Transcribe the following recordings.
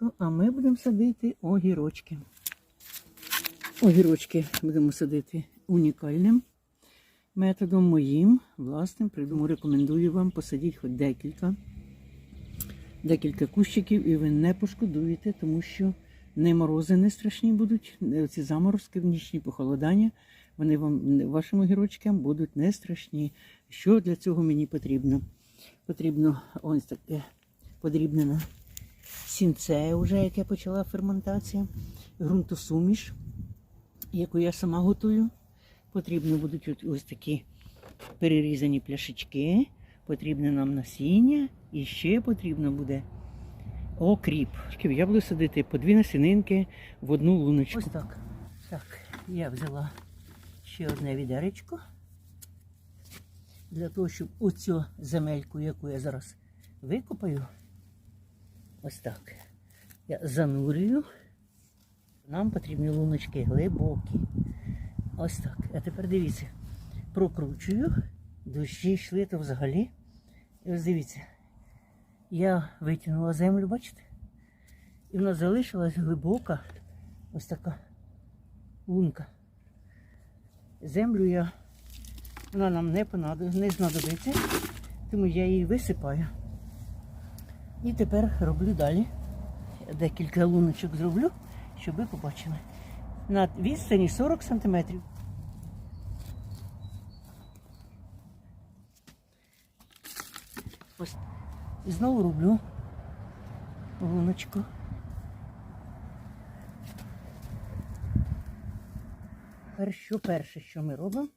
Ну, а ми будемо садити огірочки. Огірочки будемо садити унікальним методом моїм, власним. Придуму, рекомендую вам посадіть хоч декілька, декілька кущиків, і ви не пошкодуєте, тому що не морози не страшні будуть, ці заморозки, нічні похолодання, вони вам вашим огірочкам будуть не страшні. Що для цього мені потрібно? Потрібно ось таке подрібнене сінце, вже яке почала ферментація, ґрунтосуміш, яку я сама готую. Потрібно будуть ось такі перерізані пляшечки, потрібне нам насіння і ще потрібно буде окріп. Я буду садити по дві насінинки в одну луночку. Ось так. Так, я взяла ще одне відеречко для того, щоб оцю земельку, яку я зараз викопаю, ось так. Я занурюю. Нам потрібні луночки глибокі. Ось так. А тепер дивіться, прокручую, дощі йшли то взагалі. І ось дивіться, я витягнула землю, бачите? І вона залишилась глибока, ось така лунка. Землю я, вона нам не понадобиться, не знадобиться, тому я її висипаю. І тепер роблю далі. Декілька луночок зроблю, щоб ви побачили. На відстані 40 сантиметрів. Ось. І знову роблю луночку. Що перше, що ми робимо?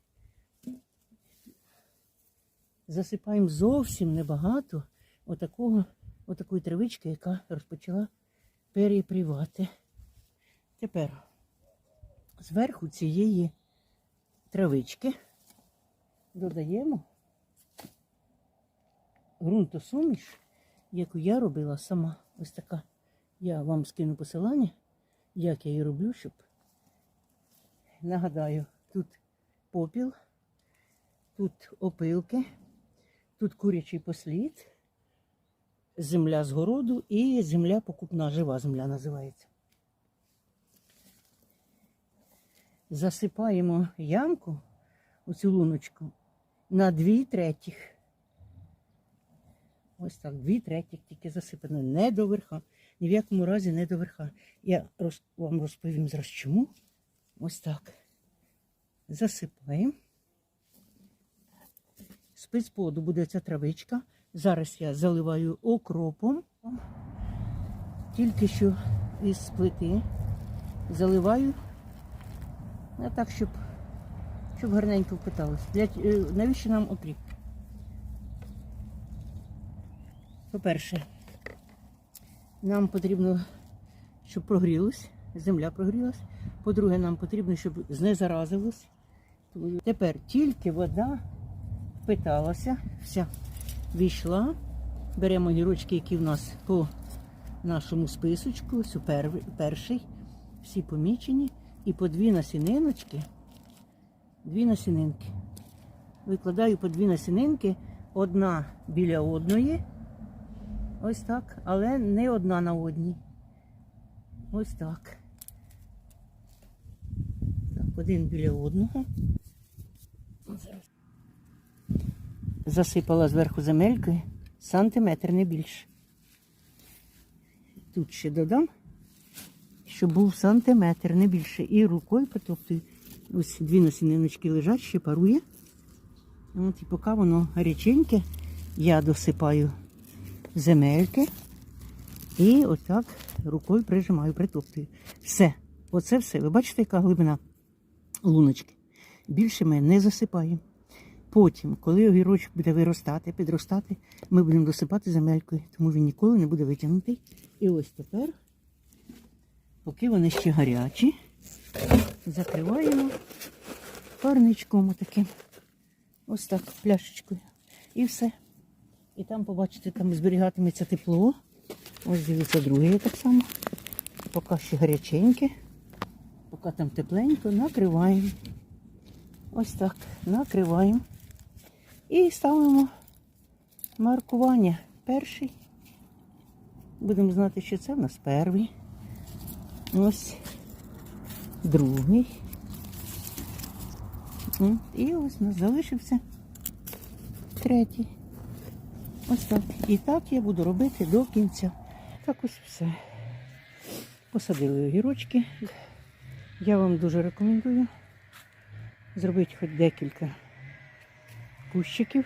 Засипаємо зовсім небагато отакого, отакої травички, яка розпочала перепрівати. Тепер зверху цієї травички додаємо ґрунтосуміш, яку я робила сама. Ось така. Я вам скину посилання, як я її роблю, щоб нагадаю, тут попіл, тут опилки, тут курячий послід, земля з городу і земля покупна, жива земля називається. Засипаємо ямку, оцю луночку, на дві третіх. Ось так, дві третіх тільки засипано, не до верха. Ні в якому разі не до верха. Я роз, вам розповім зараз чому. Ось так. Засипаємо. Спецподу буде ця травичка. Зараз я заливаю окропом. Тільки що із плити заливаю. А так, щоб, щоб гарненько впиталось. Е, навіщо нам окріп? По-перше, нам потрібно, щоб прогрілось, земля прогрілась. По-друге, нам потрібно, щоб знезаразилось. Тепер тільки вода впиталася, вся війшла. Беремо гірочки, які в нас по нашому списочку, ось перший, всі помічені. І по дві насіниночки, дві насінинки. Викладаю по дві насінинки, одна біля одної. Ось так, але не одна на одній. Ось так. Так, один біля одного. Зараз. Засипала зверху земелькою сантиметр не більше. Тут ще додам, щоб був сантиметр, не більше. І рукою потоптую. Ось дві насіниночки лежать, ще парує. От, і поки воно гаряченьке, я досипаю земельки і отак рукою прижимаю, притоптую. Все. Оце все. Ви бачите, яка глибина луночки. Більше ми не засипаємо. Потім, коли огірочок буде виростати, підростати, ми будемо досипати земелькою, тому він ніколи не буде витягнутий. І ось тепер, поки вони ще гарячі, закриваємо парничком отаким. Ось так, пляшечкою. І все. І там, побачите, там зберігатиметься тепло. Ось дивіться, друге так само. Поки ще гаряченьке. Поки там тепленько, накриваємо. Ось так, накриваємо. І ставимо маркування. Перший, Будемо знати, що це в нас перший. Ось другий. І ось у нас залишився третій. Ось так. І так я буду робити до кінця. Так ось все. Посадили огірочки. Я вам дуже рекомендую зробити хоч декілька кущиків.